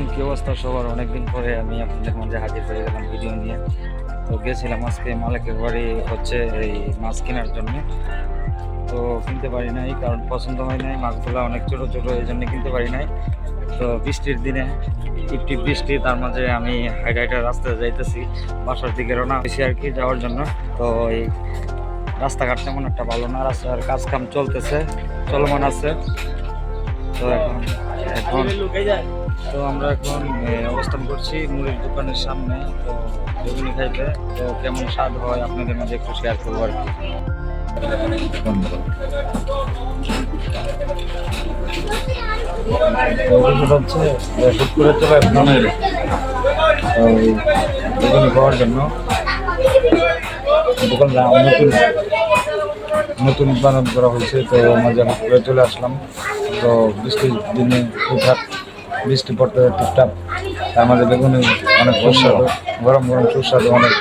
কেমন কি অবস্থা সবার? অনেকদিন পরে আমি আপনাদের মাঝে হাজির হয়ে গেলাম ভিডিও নিয়ে। তো গেছিলাম আজকে মালিকের বাড়ি হচ্ছে এই মাছ কেনার জন্য। তো কিনতে পারি নাই, কারণ পছন্দ হয় নাই। মাছগুলো অনেক ছোটো ছোটো, এই জন্য কিনতে পারি নাই। তো বৃষ্টির দিনে টিপ টিপ বৃষ্টি, তার মাঝে আমি হাইট হাইটার রাস্তায় যাইতেছি, বাসার দিকে রওনা হয়েছি আর কি যাওয়ার জন্য। তো এই রাস্তাঘাট তেমন একটা ভালো না রাস্তার কাজ কাম চলতেছে, চলমান আছে। তো এখন এখন তো আমরা এখন অবস্থান করছি মুড়ির দোকানের সামনে। তো বেগুনি খাইতে। তো কেমন স্বাদ হয় আপনাদের মাঝে একটু শেয়ার করব আর খাওয়ার জন্য। নতুন নতুন উৎপাদন করা হয়েছে, তো হুট করে চলে আসলাম। তো বৃষ্টির দিনে হুটহাট বৃষ্টি পড়তে টুকটাক। তার মাঝে বেগুনি অনেক সুস্বাদু, গরম গরম সুস্বাদু, অনেক।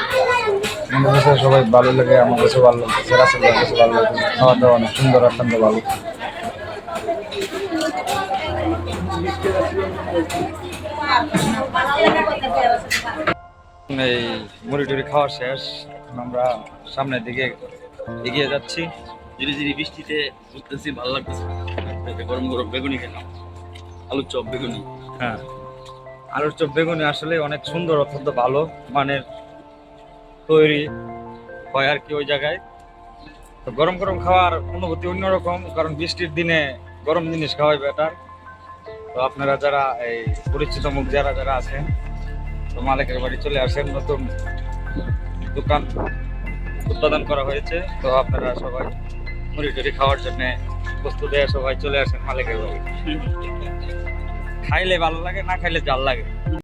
আমাদের কাছে সবাই ভালো লাগে, আমার কাছে ভালো লাগছে রাসেল কাছে ভালো লাগে খাওয়া দাওয়া অনেক সুন্দর অত্যন্ত ভালো। এই মুড়ি টুড়ি খাওয়া শেষ। আমরা সামনের দিকে এগিয়ে যাচ্ছি। ধীরে ধীরে বৃষ্টিতে ঘুরতেছি ভালো লাগতেছে গরম গরম বেগুনি খেলাম। আলুর চপ বেগুনি। হ্যাঁ। আলুর চপ বেগুনি আসলে অনেক সুন্দর, অত্যন্ত ভালো মানের তৈরি হয় আর কি ওই জায়গায়। তো গরম গরম খাওয়ার অনুভূতি অন্যরকম, কারণ বৃষ্টির দিনে গরম জিনিস খাওয়াই বেটার তো আপনারা যারা এই পরিচিত মুখ, যারা যারা আছেন, তো মালিকের বাড়ি চলে আসেন, নতুন দোকান উৎপাদন করা হয়েছে। তো আপনারা সবাই মুড়ি টুড়ি খাওয়ার জন্য প্রস্তুত দেয় সবাই চলে আসেন মালিকের বাড়ি। খাইলে ভালো লাগে না খাইলে জাল লাগে।